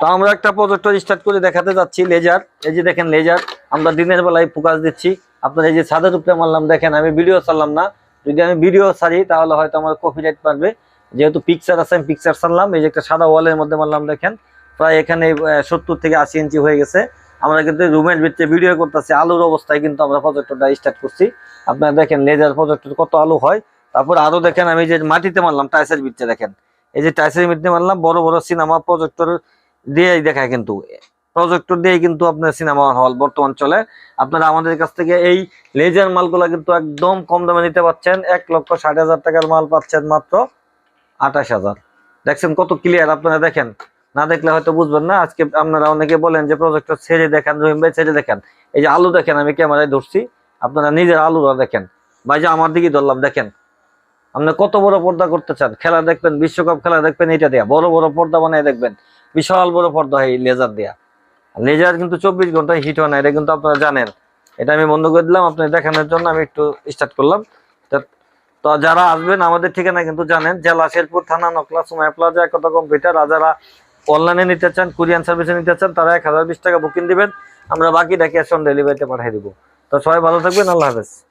তো আমরা একটা প্রজেক্টর স্টার্ট করে দেখাতে যাচ্ছি লেজার এই যে দেখেন লেজার আমরা দিনের বেলায় ফোকাস দিচ্ছি। আপনার এই যে ছাদের উপরে মারলাম দেখেন, আমি ভিডিও ছাড়লাম না। যদি আমি ভিডিও ছাড়ি, তাহলে হয়তো আমার কপিরাইট পারবে যেহেতু পিকচার আছে, আমি পিকচার ছাড়লাম। এই যে একটা সাদা ওয়ালের মধ্যে মারলাম দেখেন, প্রায় এখানে সত্তর থেকে আশি ইঞ্চি হয়ে গেছে। আমরা কিন্তু রুমের ভিতরে ভিডিও করতেছি, আলুর অবস্থায় কিন্তু আমরা প্রজেক্টরটা স্টার্ট করছি। আপনারা দেখেন লেজার প্রজেক্টর কত আলু হয়। তারপর আরও দেখেন, আমি যে মাটিতে মারলাম টাইসের ভিতরে দেখেন। এই যে টাইসের ভিতরে মারলাম, বড় বড় সিনেমা প্রজেক্টর দিয়েই দেখায় কিন্তু। প্রজেক্টর দিয়ে কিন্তু আপনার সিনেমা হল বর্তমান চলে। আপনারা আমাদের কাছ থেকে এই লেজার মালগুলো কিন্তু একদম কম দামে নিতে পাচ্ছেন। এক লক্ষ ষাট হাজার টাকার মাল পাচ্ছেন মাত্র আঠাশ হাজার। দেখছেন কত ক্লিয়ার আপনারা দেখেন। না দেখলে হয়তো বুঝবেন না। আজকে আপনারা অনেকে বলেন যে প্রজেক্টর ছেড়ে দেখেন, রহিম ভাই ছেড়ে দেখেন। এই যে আলু দেখেন, আমি ক্যামেরায় ধরছি। আপনারা নিজের আলুরা দেখেন। ভাই যে আমার দিকে ধরলাম, দেখেন। আপনি কত বড় পর্দা করতে চান? খেলা দেখবেন, বিশ্বকাপ খেলা দেখবেন এটা দেয়া। বড় বড় পর্দা বানিয়ে দেখবেন। বিশাল বড় পর্দা হয় লেজার দেয়া। লেজার কিন্তু চব্বিশ ঘন্টায় হিট হয় না, এটা কিন্তু আপনারা জানেন। এটা আমি বন্ধ করে দিলাম আপনি দেখানোর জন্য আমি একটু স্টার্ট করলাম। তা- যারা আসবেন, আমাদের ঠিকানা কিন্তু জানেন, জেলা শেরপুর থানা, নকলা সুমায় প্লাজা, একতা কম্পিউটার আর যারা অনলাইনে নিতে চান কুরিয়ান সার্ভিসে নিতে চান, তারা এক হাজার বিশ টাকা বুকিং দিবেন। আমরা ক্যাশ অন ডেলিভারিতে পাঠিয়ে দিব। তো সবাই ভালো থাকবেন, আল্লাহ হাফেজ।